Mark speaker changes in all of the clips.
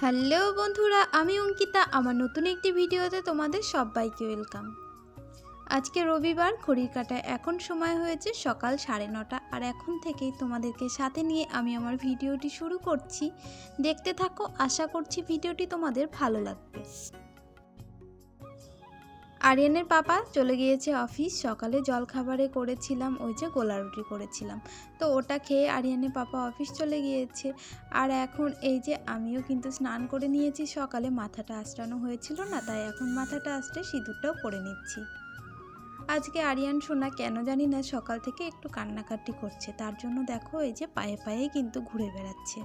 Speaker 1: Hello বন্ধুরা, আমি অঙ্কিতা। আমার নতুন একটি ভিডিওতে তোমাদের সবাইকে ওয়েলকাম। আজকে রবিবার, ঘড়ির কাটায় এখন সময় হয়েছে সকাল সাড়ে নটা। আর এখন থেকেই তোমাদেরকে সাথে নিয়ে আমি আমার ভিডিওটি শুরু করছি। দেখতে থাকো, আশা করছি ভিডিওটি তোমাদের ভালো লাগবে। আরিয়ানের পাপা চলে গিয়েছে অফিস। সকালে জলখাবারে করেছিলাম, ওই যে গোলা রুটি করেছিলাম। তো ওটা খেয়ে আরিয়ানের পাপা অফিস চলে গিয়েছে। আর এখন এই যে আমিও কিন্তু স্নান করে নিয়েছি, সকালে মাথাটা আঁচড়ানো হয়েছিল না, তাই এখন মাথাটা আঁচড়ে সিঁদুরটাও পরে নিচ্ছি। আজকে আরিয়ান, সোনা কেন জানি না সকাল থেকে একটু কান্নাকাটি করছে। তার জন্য দেখো এই যে পায়ে পায়ে কিন্তু ঘুরে বেড়াচ্ছে।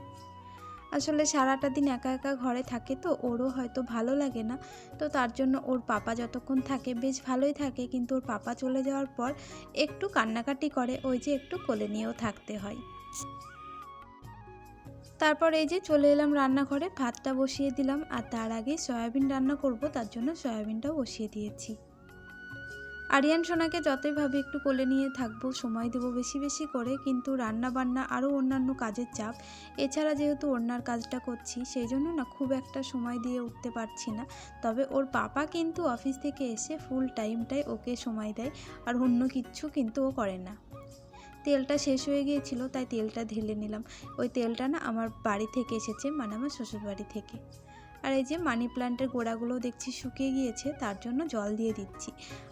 Speaker 1: আসলে সারাটা দিন একা একা ঘরে থাকে তো, ওরও হয়তো ভালো লাগে না। তো তার জন্য ওর পাপা যতক্ষণ থাকে বেশ ভালোই থাকে, কিন্তু ওর পাপা চলে যাওয়ার পর একটু কান্নাকাটি করে, ওই যে একটু কোলে নিয়েও থাকতে হয়। তারপর এই যে চলে এলাম রান্নাঘরে, ভাতটা বসিয়ে দিলাম, আর তার আগে সয়াবিন রান্না করব, তার জন্য সয়াবিনটাও বসিয়ে দিয়েছি। আরিয়ান সোনাকে যতই ভাবে একটু কোলে নিয়ে থাকব, সময় দেবো বেশি বেশি করে, কিন্তু রান্না বান্না আরও অন্যান্য কাজের চাপ। এছাড়া যেহেতু অন্যার কাজটা করছি, সেই জন্য না খুব একটা সময় দিয়ে উঠতে পারছি না। তবে ওর পাপা কিন্তু অফিস থেকে এসে ফুল টাইমটাই ওকে সময় দেয়, আর অন্য কিচ্ছু কিন্তু ও করে না। তেলটা শেষ হয়ে গিয়েছিল, তাই তেলটা ঢেলে নিলাম। ওই তেলটা না আমার বাড়ি থেকে এসেছে মানে আমার শ্বশুর বাড়ি থেকে। আর এই যে মানি প্লান্টের গোড়াগুলো দেখছি শুকিয়ে গিয়েছে, তার জন্য জল দিয়ে দিচ্ছি।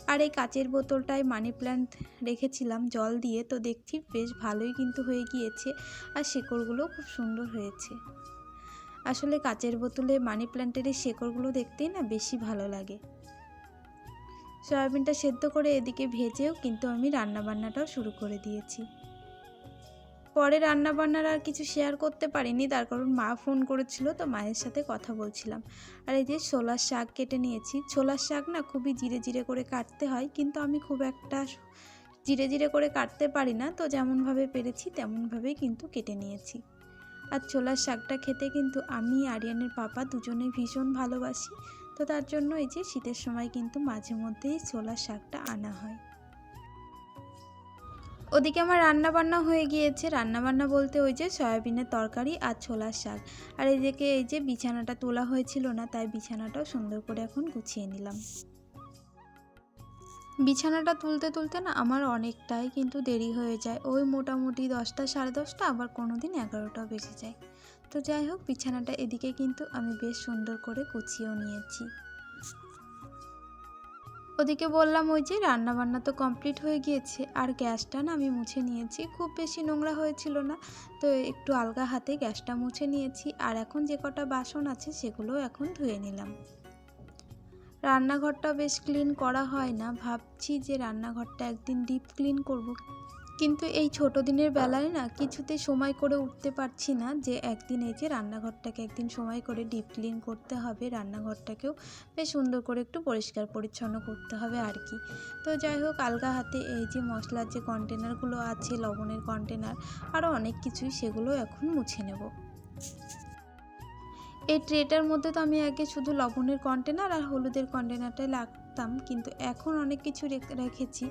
Speaker 1: আর এই কাচের বোতলটায় মানি প্ল্যান্ট রেখেছিলাম জল দিয়ে, তো দেখছি বেশ ভালোই কিন্তু হয়ে গিয়েছে আর শেকড়গুলো খুব সুন্দর হয়েছে। আসলে কাচের বোতলে মানি প্ল্যান্টের এই শেকড়গুলো দেখতেই না বেশি ভালো লাগে। সয়াবিনটা সেদ্ধ করে এদিকে ভেজেও কিন্তু আমি রান্নাবান্নাটাও শুরু করে দিয়েছি। পরে রান্না বান্নার আর কিছু শেয়ার করতে পারিনি। তার কারণ মা ফোন করেছিল, তো মায়ের সাথে কথা বলছিলাম। আর এই যে ছোলার শাক কেটে নিয়েছি। ছোলার শাক না খুবই জিরে জিরে করে কাটতে হয়, কিন্তু আমি খুব একটা জিরে জিরে করে কাটতে পারি না। তো যেমনভাবে পেরেছি, তেমনভাবেই কিন্তু কেটে নিয়েছি। আর ছোলার শাকটা খেতে কিন্তু আমি, আরিয়ানের পাপা দুজনে ভীষণ ভালোবাসি। তো তার জন্য এই যে শীতের সময় কিন্তু মাঝে মধ্যেই ছোলার শাকটা আনা হয়। ওদিকে আমার রান্না বান্না হয়ে গিয়েছে। রান্না বান্না বলতে ওই যে সয়াবিনের তরকারি আর ছোলার শাক। আর এদিকে এই যে বিছানাটা তোলা হয়েছিল না, তাই বিছানাটাও সুন্দর করে এখন গুছিয়ে নিলাম। বিছানাটা তুলতে তুলতে না আমার অনেকটাই কিন্তু দেরি হয়ে যায়। ওই মোটামুটি দশটা, সাড়ে দশটা, আবার কোনো দিন এগারোটাও বেজে যায়। তো যাই হোক, বিছানাটা এদিকে কিন্তু আমি বেশ সুন্দর করে গুছিয়েও নিয়েছি। ওদিকে বললাম, ওই যে রান্না বান্না তো কমপ্লিট হয়ে গিয়েছে, আর গ্যাসটা না আমি মুছে নিয়েছি। খুব বেশি নোংরা হয়েছিল না। তো একটু আলগা হাতে গ্যাসটা মুছে নিয়েছি, আর এখন যে কটা বাসন আছে সেগুলো এখন ধুয়ে নিলাম। রান্নাঘরটা বেশ ক্লিন করা হয় না। ভাবছি যে রান্নাঘরটা একদিন ডিপ ক্লিন করব। কিন্তু এই ছোট দিনের বেলায় না কিছুতে সময় করে উঠতে পারছি না যে একদিন এই যে রান্নাঘরটাকে একদিন সময় করে ডিপ ক্লিন করতে হবে, রান্নাঘরটাকেও বেশ সুন্দর করে একটু পরিষ্কার পরিচ্ছন্ন করতে হবে আর কি। তো যাই হোক, আলগা হাতে এই যে মশলার যে কন্টেনারগুলো আছে, লবণের কন্টেনার আরও অনেক কিছুই সেগুলো এখন মুছে নেব। এই ট্রেটার মধ্যে তো আমি আগে শুধু লবণের কন্টেনার আর হলুদের কন্টেনারটাই রাখতাম কিন্তু এখন অনেক কিছু রেখেছি।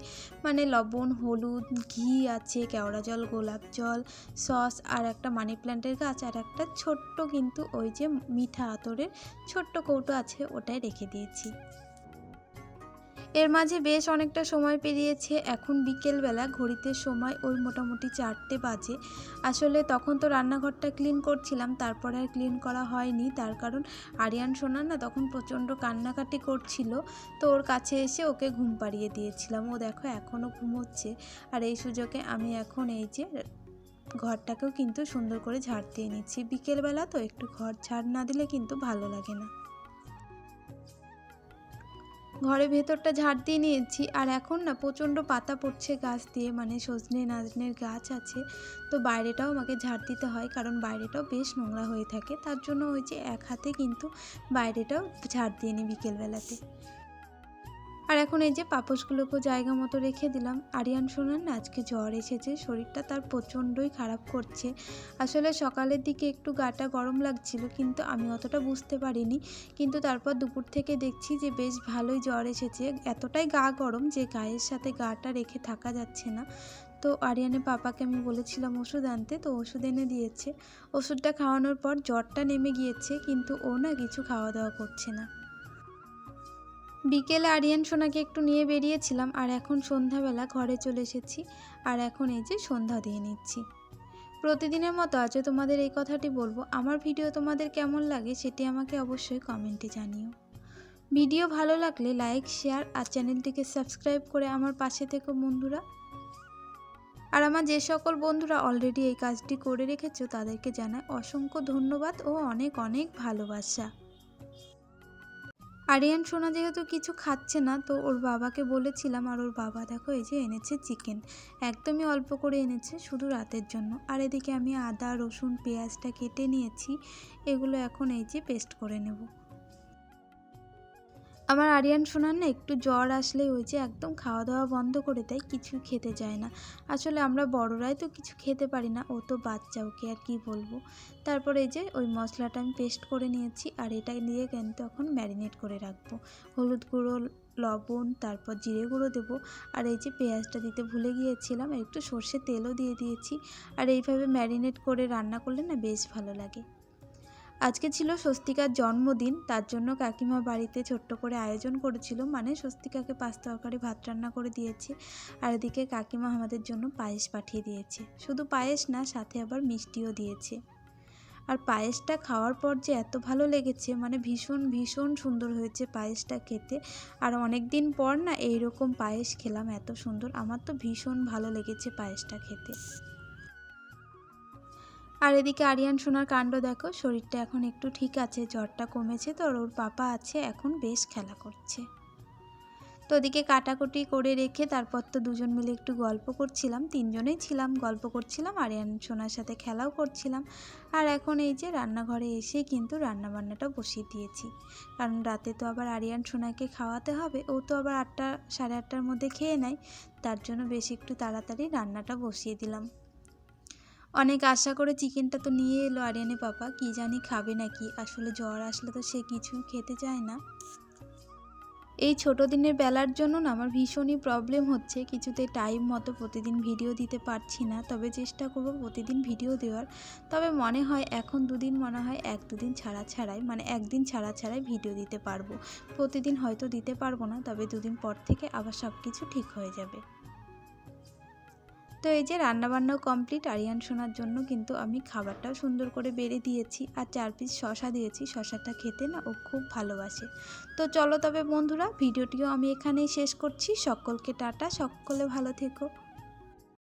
Speaker 1: মানে লবণ, হলুদ, ঘি আছে, কেওড়া জল, গোলাপ জল, সস আর একটা মানি প্ল্যান্টের গাছ আর একটা ছোট্ট কিন্তু ওই যে মিঠা আতরের ছোট্ট কৌটো আছে, ওটাই রেখে দিয়েছি। এর মাঝে বেশ অনেকটা সময় পেরিয়েছে। এখন বিকেলবেলা ঘড়িতে সময় ওই মোটামুটি চারটে বাজে। আসলে তখন তো রান্নাঘরটা ক্লিন করছিলাম, তারপরে আর ক্লিন করা হয়নি। তার কারণ আরিয়ান সোনা না তখন প্রচণ্ড কান্নাকাটি করছিল। তো ওর কাছে এসে ওকে ঘুম পাড়িয়ে দিয়েছিলাম। ও দেখো এখনও ঘুমোচ্ছে। আর এই সুযোগে আমি এখন এই যে ঘরটাকেও কিন্তু সুন্দর করে ঝাড় দিয়ে নিচ্ছি। বিকেলবেলা তো একটু ঘর ঝাড় না দিলে কিন্তু ভালো লাগে না। ঘরে ভেতরটা ঝাড় দিয়ে নিয়েছি আর এখন না প্রচণ্ড পাতা পড়ছে গাছ দিয়ে মানে সজনে নাজনের গাছ আছে। তো বাইরেটাও আমাকে ঝাড় দিতে হয় কারণ বাইরেটাও বেশ নোংরা হয়ে থাকে। তার জন্য ওই যে এক হাতে কিন্তু বাইরেটাও ঝাড় দিয়ে নিই বিকেলবেলাতে। আর এখন এই যে পাপোশগুলোকেও জায়গা মতো রেখে দিলাম। আরিয়ান সোনার না আজকে জ্বর এসেছে, শরীরটা তার প্রচণ্ডই খারাপ করছে। আসলে সকালের দিকে একটু গাটা গরম লাগছিল, কিন্তু আমি অতটা বুঝতে পারিনি। কিন্তু তারপর দুপুর থেকে দেখছি যে বেশ ভালোই জ্বর এসেছে। এতটাই গা গরম যে গায়ের সাথে গাটা রেখে থাকা যাচ্ছে না। তো আরিয়ানের পাপাকে আমি বলেছিলাম ওষুধ আনতে, তো ওষুধ এনে দিয়েছে। ওষুধটা খাওয়ানোর পর জ্বরটা নেমে গিয়েছে, কিন্তু ও না কিছু খাওয়া দাওয়া করছে না। বিকেলে আরিয়ান সোনাকে একটু নিয়ে বেরিয়েছিলাম আর এখন সন্ধ্যাবেলা ঘরে চলে এসেছি আর এখন এই যে সন্ধ্যা দিয়ে নিচ্ছি। প্রতিদিনের মতো আজও তোমাদের এই কথাটি বলব। আমার ভিডিও তোমাদের কেমন লাগে সেটি আমাকে অবশ্যই কমেন্টে জানিও। ভিডিও ভালো লাগলে লাইক শেয়ার আর চ্যানেলটিকে সাবস্ক্রাইব করে আমার পাশে থেকো বন্ধুরা। আর আমার যে সকল বন্ধুরা অলরেডি এই কাজটি করে রেখেছো তাদেরকে জানাই অসংখ্য ধন্যবাদ ও অনেক অনেক ভালোবাসা। আরিয়ান সোনা যেহেতু কিছু খাচ্ছে না, তো ওর বাবাকে বলেছিলাম, আর ওর বাবা দেখো, এই যে এনেছে চিকেন একদমই অল্প করে এনেছে, শুধু রাতের জন্য। আর এদিকে আমি আদা, রসুন, পেঁয়াজটা কেটে নিয়েছি। এগুলো এখন এই যে পেস্ট করে নেব। আমার আরিয়ান সোনার না একটু জ্বর আসলে ওই যে একদম খাওয়া দাওয়া বন্ধ করে দেয়, কিছু খেতে চায় না। আসলে আমরা বড়রাই তো কিছু খেতে পারি না, ও তো বাচ্চা, ওকে আর কি বলব? তারপর এই যে ওই মশলাটা আমি পেস্ট করে নিয়েছি, আর এটা দিয়ে কিন্তু এখন ম্যারিনেট করে রাখব। হলুদ গুঁড়ো, লবণ, তারপর জিরে গুঁড়ো দেবো। আর এই যে পেঁয়াজটা দিতে ভুলে গিয়েছিলাম একটু সর্ষে তেলও দিয়ে দিয়েছি। আর এইভাবে ম্যারিনেট করে রান্না করলে না বেশ ভালো লাগে। আজকে ছিল স্বস্তিকার জন্মদিন, তার জন্য কাকিমা বাড়িতে ছোট্ট করে আয়োজন করেছিল মানে স্বস্তিকাকে পাঁচ তরকারি, ভাত রান্না করে দিয়েছে আর এদিকে কাকিমা আমাদের জন্য পায়েস পাঠিয়ে দিয়েছে। শুধু পায়েস না, সাথে আবার মিষ্টিও দিয়েছে। আর পায়েসটা খাওয়ার পর যে এত ভালো লেগেছে মানে ভীষণ ভীষণ সুন্দর হয়েছে পায়েসটা খেতে। আর অনেক দিন পর না এইরকম পায়েস খেলাম, এত সুন্দর। আমার তো ভীষণ ভালো লেগেছে পায়েসটা খেতে। আর এদিকে আরিয়ান সোনার কাণ্ড দেখো, শরীরটা এখন একটু ঠিক আছে, জ্বরটা কমেছে তো ওর পাপা আছে, এখন বেশ খেলা করছে। তো ওদিকে কাটাকুটি করে রেখে তারপর তো দুজন মিলে একটু গল্প করছিলাম, তিনজনেই ছিলাম, গল্প করছিলাম, আরিয়ান সোনার সাথে খেলাও করছিলাম। আর এখন এই যে রান্নাঘরে এসে কিন্তু রান্নাবান্নাটা বসিয়ে দিয়েছি। কারণ রাতে তো আবার আরিয়ান সোনাকে খাওয়াতে হবে, ও তো আবার আটটা, সাড়ে আটটার মধ্যে খেয়ে নেয়, তার জন্য বেশ একটু তাড়াতাড়ি রান্নাটা বসিয়ে দিলাম। অনেক আশা করে চিকেনটা তো নিয়ে এলো আরিয়ানে পাপা, কি জানি খাবে নাকি? আসলে জ্বর আসলে তো সে কিছু খেতে চায় না। এই ছোট দিনের বেলার জন্য না আমার ভীষণই প্রবলেম হচ্ছে। কিছুতে টাইম মতো প্রতিদিন ভিডিও দিতে পারছি না, তবে চেষ্টা করব প্রতিদিন ভিডিও দেওয়ার। তবে মনে হয় এখন দুদিন মনে হয় এক দুদিন ছাড়া ছাড়াই মানে একদিন ছাড়া ছাড়াই ভিডিও দিতে পারব। প্রতিদিন হয়তো দিতে পারব না, তবে দুদিন পর থেকে আবার সব কিছু ঠিক হয়ে যাবে। তো এই যে রান্নাবান্না কমপ্লিট আরিয়ান শোনার জন্য কিন্তু আমি খাবারটাও সুন্দর করে বেড়ে দিয়েছি আর চার পিস শশা দিয়েছি। শশাটা খেতে না ও খুব ভালোবাসে। তো চলো তবে বন্ধুরা, ভিডিওটিও আমি এখানেই শেষ করছি। সকলকে টাটা, সকলে ভালো থেকো।